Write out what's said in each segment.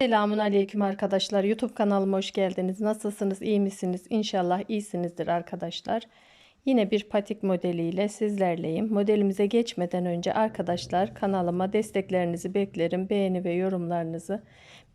Selamun Aleyküm arkadaşlar. YouTube kanalıma hoş geldiniz. Nasılsınız? İyi misiniz? İnşallah iyisinizdir arkadaşlar. Yine bir patik modeliyle sizlerleyim. Modelimize geçmeden önce arkadaşlar kanalıma desteklerinizi beklerim. Beğeni ve yorumlarınızı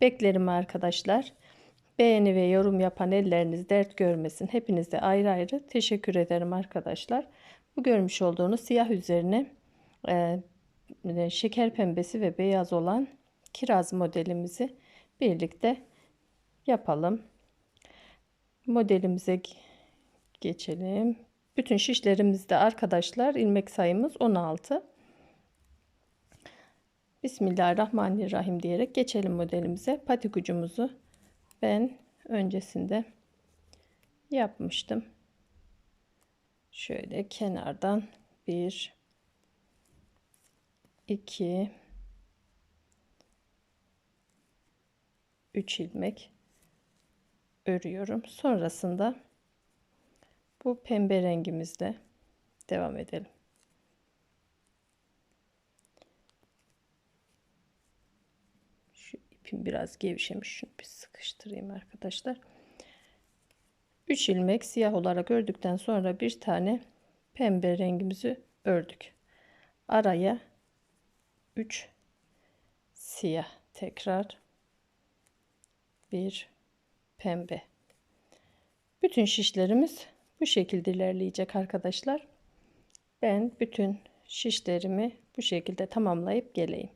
beklerim arkadaşlar. Beğeni ve yorum yapan elleriniz dert görmesin. Hepinize ayrı ayrı teşekkür ederim arkadaşlar. Bu görmüş olduğunuz siyah üzerine e, şeker pembesi ve beyaz olan kiraz modelimizi birlikte yapalım. Modelimize geçelim. Bütün şişlerimizde arkadaşlar ilmek sayımız 16. Bismillahirrahmanirrahim diyerek geçelim modelimize. Patik ucumuzu ben öncesinde yapmıştım. Şöyle kenardan 1 2 3 ilmek örüyorum. Sonrasında bu pembe rengimizle devam edelim. Şu ipim biraz gevşemiş. Şunu bir sıkıştırayım arkadaşlar. 3 ilmek siyah olarak ördükten sonra bir tane pembe rengimizi ördük. Araya 3 siyah tekrar bir pembe. Bütün şişlerimiz bu şekilde ilerleyecek arkadaşlar. Ben bütün şişlerimi bu şekilde tamamlayıp geleyim.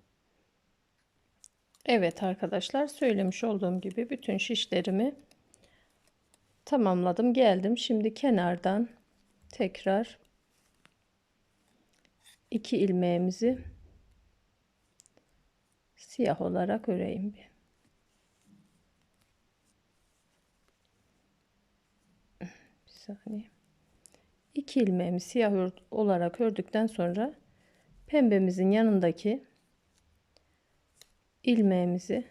Evet arkadaşlar söylemiş olduğum gibi bütün şişlerimi tamamladım geldim. Şimdi kenardan tekrar iki ilmeğimizi siyah olarak öreyim bir. Saniye. 2 ilmeğimi siyah olarak ördükten sonra pembemizin yanındaki ilmeğimizi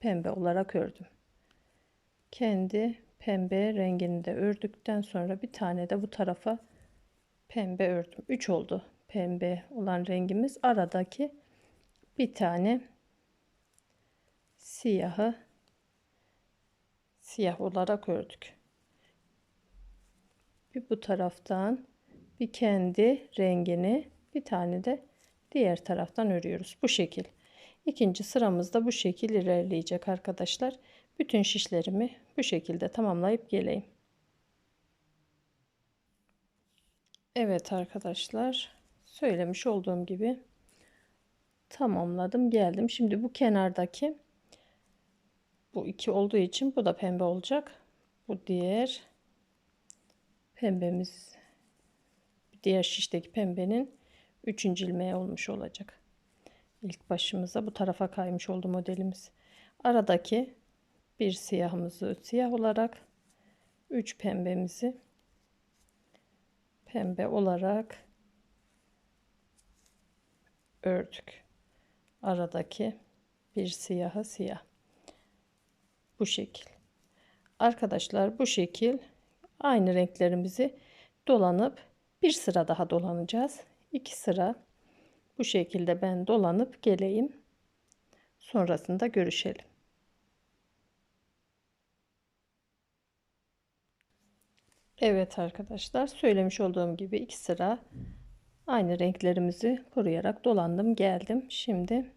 pembe olarak ördüm. Kendi pembe rengini de ördükten sonra bir tane de bu tarafa pembe ördüm. 3 oldu pembe olan rengimiz. Aradaki bir tane siyahı siyah olarak ördük bir bu taraftan bir kendi rengini bir tane de diğer taraftan örüyoruz. Bu şekil. İkinci sıramızda bu şekil ilerleyecek arkadaşlar. Bütün şişlerimi bu şekilde tamamlayıp geleyim. Evet arkadaşlar söylemiş olduğum gibi tamamladım geldim. Şimdi bu kenardaki bu iki olduğu için bu da pembe olacak. Bu diğer pembemiz diğer şişteki pembenin üçüncü ilmeği olmuş olacak. İlk başımıza bu tarafa kaymış oldu modelimiz. Aradaki bir siyahımızı siyah olarak üç pembemizi pembe olarak ördük. Aradaki bir siyahı siyah. Bu şekil. Arkadaşlar bu şekil aynı renklerimizi dolanıp bir sıra daha dolanacağız. İki sıra bu şekilde ben dolanıp geleyim. Sonrasında görüşelim. Evet arkadaşlar söylemiş olduğum gibi iki sıra aynı renklerimizi koruyarak dolandım geldim. Şimdi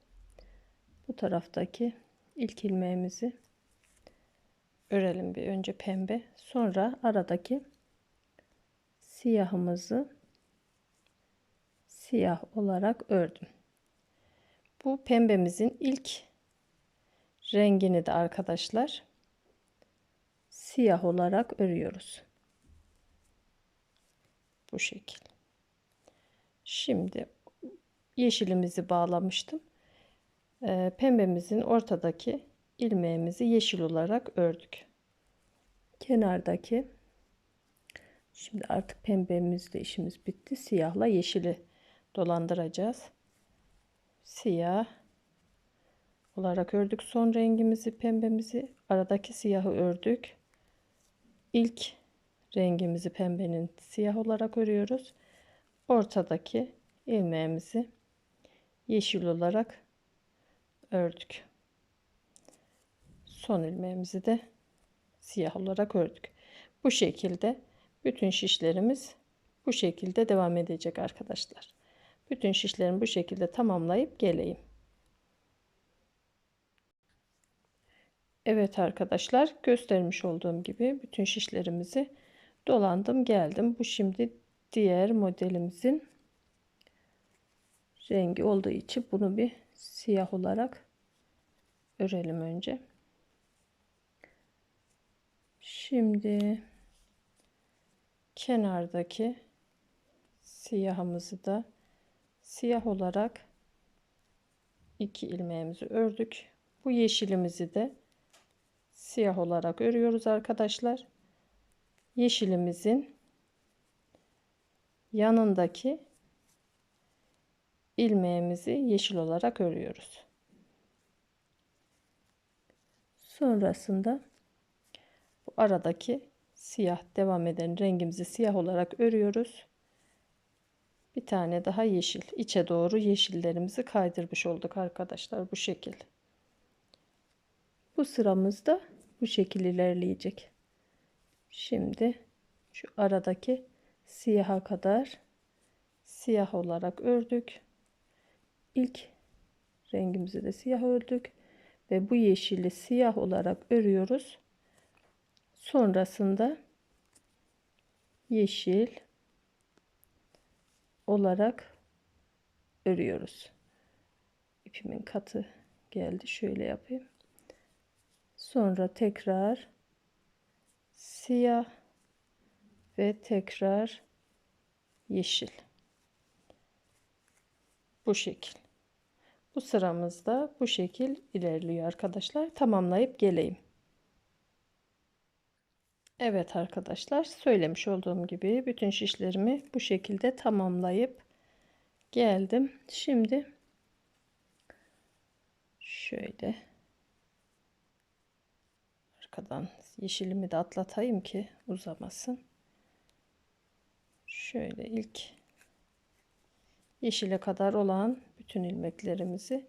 bu taraftaki ilk ilmeğimizi örelim bir önce pembe. Sonra aradaki siyahımızı siyah olarak ördüm. Bu pembemizin ilk rengini de arkadaşlar siyah olarak örüyoruz. Bu şekil. Şimdi yeşilimizi bağlamıştım. Ee, pembemizin ortadaki ilmeğimizi yeşil olarak ördük. Kenardaki şimdi artık pembemizle işimiz bitti. Siyahla yeşili dolandıracağız. Siyah olarak ördük son rengimizi pembemizi aradaki siyahı ördük. İlk rengimizi pembenin siyah olarak örüyoruz. Ortadaki ilmeğimizi yeşil olarak ördük. Son ilmeğimizi de siyah olarak ördük. Bu şekilde bütün şişlerimiz bu şekilde devam edecek arkadaşlar. Bütün şişlerimi bu şekilde tamamlayıp geleyim. Evet arkadaşlar göstermiş olduğum gibi bütün şişlerimizi dolandım geldim. Bu şimdi diğer modelimizin rengi olduğu için bunu bir siyah olarak örelim önce. Şimdi kenardaki siyahımızı da siyah olarak iki ilmeğimizi ördük. Bu yeşilimizi de siyah olarak örüyoruz arkadaşlar. Yeşilimizin yanındaki ilmeğimizi yeşil olarak örüyoruz. Sonrasında aradaki siyah devam eden rengimizi siyah olarak örüyoruz. Bir tane daha yeşil. içe doğru yeşillerimizi kaydırmış olduk arkadaşlar bu şekil. Bu sıramızda bu şekil ilerleyecek. Şimdi şu aradaki siyaha kadar siyah olarak ördük. İlk rengimizi de siyah ördük ve bu yeşili siyah olarak örüyoruz. Sonrasında yeşil olarak örüyoruz. İpimin katı geldi. Şöyle yapayım. Sonra tekrar siyah ve tekrar yeşil. Bu şekil. Bu sıramızda bu şekil ilerliyor arkadaşlar. Tamamlayıp geleyim. Evet arkadaşlar söylemiş olduğum gibi bütün şişlerimi bu şekilde tamamlayıp geldim. Şimdi şöyle arkadan yeşilimi de atlatayım ki uzamasın. Şöyle ilk yeşile kadar olan bütün ilmeklerimizi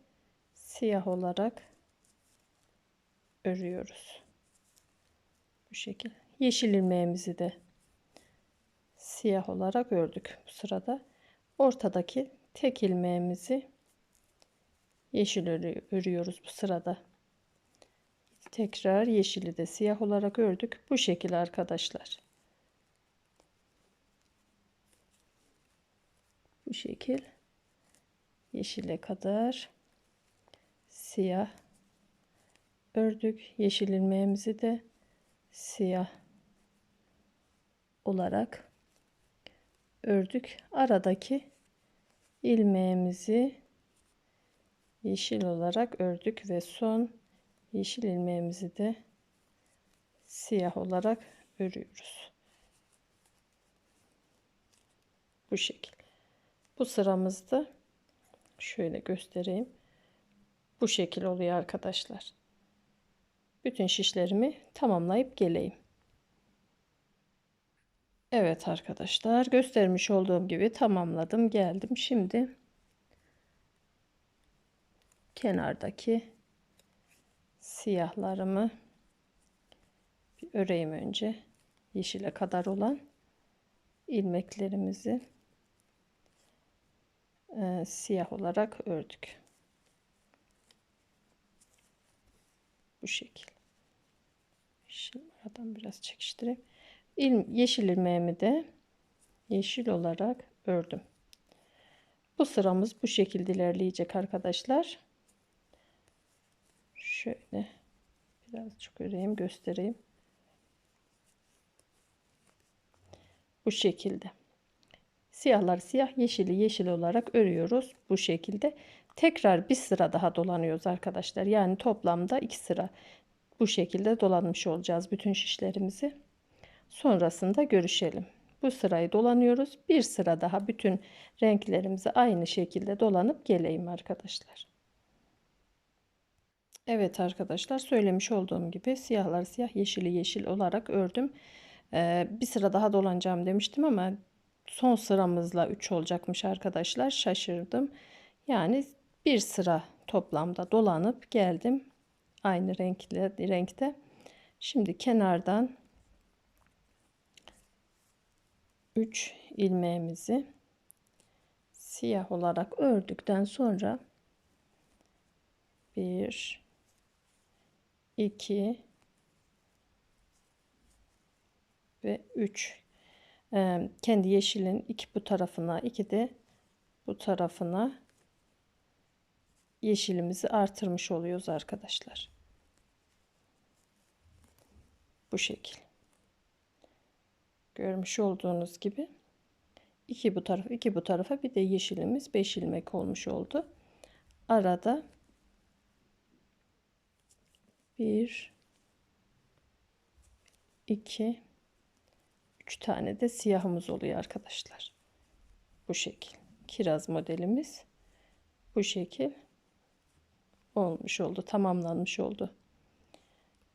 siyah olarak örüyoruz. Bu şekil. Yeşil ilmeğimizi de siyah olarak ördük. Bu sırada ortadaki tek ilmeğimizi yeşil örüyoruz bu sırada. Tekrar yeşili de siyah olarak ördük. Bu şekil arkadaşlar. Bu şekil yeşile kadar siyah ördük. Yeşil ilmeğimizi de siyah olarak ördük. Aradaki ilmeğimizi yeşil olarak ördük ve son yeşil ilmeğimizi de siyah olarak örüyoruz. Bu şekil. Bu sıramızda şöyle göstereyim. Bu şekil oluyor arkadaşlar. Bütün şişlerimi tamamlayıp geleyim. Evet arkadaşlar göstermiş olduğum gibi tamamladım geldim. Şimdi kenardaki siyahlarımı bir öreyim önce. Yeşile kadar olan ilmeklerimizi e, siyah olarak ördük. Bu şekil. Şimdi aradan biraz çekiştireyim. İl, yeşil ilmeğimi de yeşil olarak ördüm. Bu sıramız bu şekilde ilerleyecek arkadaşlar. Şöyle birazcık öreyim göstereyim. Bu şekilde. Siyahlar siyah, yeşili yeşil olarak örüyoruz. Bu şekilde. Tekrar bir sıra daha dolanıyoruz arkadaşlar. Yani toplamda iki sıra bu şekilde dolanmış olacağız bütün şişlerimizi. Sonrasında görüşelim. Bu sırayı dolanıyoruz. Bir sıra daha bütün renklerimizi aynı şekilde dolanıp geleyim arkadaşlar. Evet arkadaşlar söylemiş olduğum gibi siyahlar siyah yeşili yeşil olarak ördüm. Ee, bir sıra daha dolanacağım demiştim ama son sıramızla 3 olacakmış arkadaşlar şaşırdım. Yani bir sıra toplamda dolanıp geldim. Aynı renkle renkte. Şimdi kenardan 3 ilmeğimizi siyah olarak ördükten sonra 1 2 ve 3 ee, kendi yeşilin iki bu tarafına iki de bu tarafına yeşilimizi artırmış oluyoruz arkadaşlar. Bu şekil. Görmüş olduğunuz gibi iki bu tarafa iki bu tarafa bir de yeşilimiz 5 ilmek olmuş oldu. Arada bir iki üç tane de siyahımız oluyor arkadaşlar. Bu şekil. Kiraz modelimiz bu şekil olmuş oldu. Tamamlanmış oldu.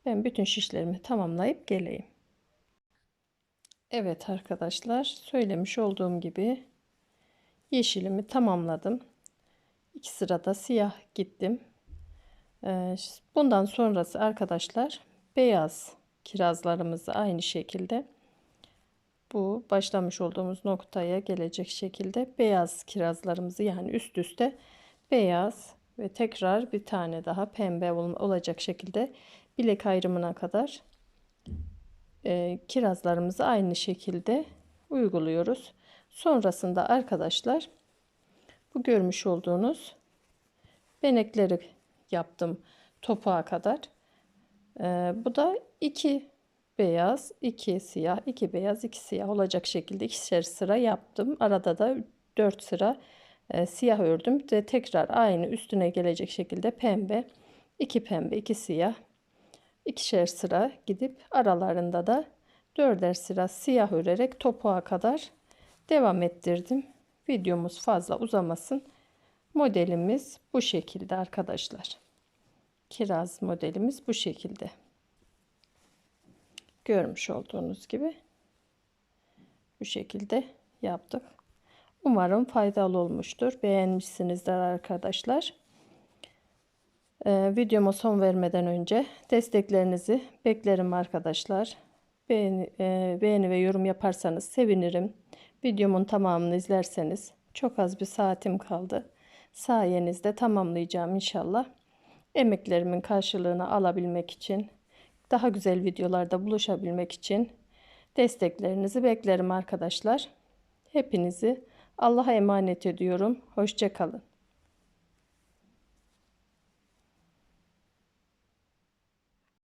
Ben bütün şişlerimi tamamlayıp geleyim. Evet arkadaşlar söylemiş olduğum gibi yeşilimi tamamladım. İki sırada siyah gittim. Ee, bundan sonrası arkadaşlar beyaz kirazlarımızı aynı şekilde bu başlamış olduğumuz noktaya gelecek şekilde beyaz kirazlarımızı yani üst üste beyaz ve tekrar bir tane daha pembe olacak şekilde bilek ayrımına kadar e, kirazlarımızı aynı şekilde uyguluyoruz. Sonrasında arkadaşlar bu görmüş olduğunuz benekleri yaptım topuğa kadar. E, bu da iki beyaz, iki siyah, iki beyaz, iki siyah olacak şekilde ikişer sıra yaptım. Arada da dört sıra e, siyah ördüm ve tekrar aynı üstüne gelecek şekilde pembe, iki pembe, iki siyah, ikişer sıra gidip aralarında da dörder sıra siyah örerek topuğa kadar devam ettirdim. Videomuz fazla uzamasın. Modelimiz bu şekilde arkadaşlar. Kiraz modelimiz bu şekilde. Görmüş olduğunuz gibi bu şekilde yaptık. Umarım faydalı olmuştur. Beğenmişsinizdir arkadaşlar. Ee, videoma son vermeden önce desteklerinizi beklerim arkadaşlar. Beğeni, e, beğeni ve yorum yaparsanız sevinirim. Videomun tamamını izlerseniz çok az bir saatim kaldı. Sayenizde tamamlayacağım inşallah. Emeklerimin karşılığını alabilmek için, daha güzel videolarda buluşabilmek için desteklerinizi beklerim arkadaşlar. Hepinizi Allah'a emanet ediyorum. Hoşçakalın.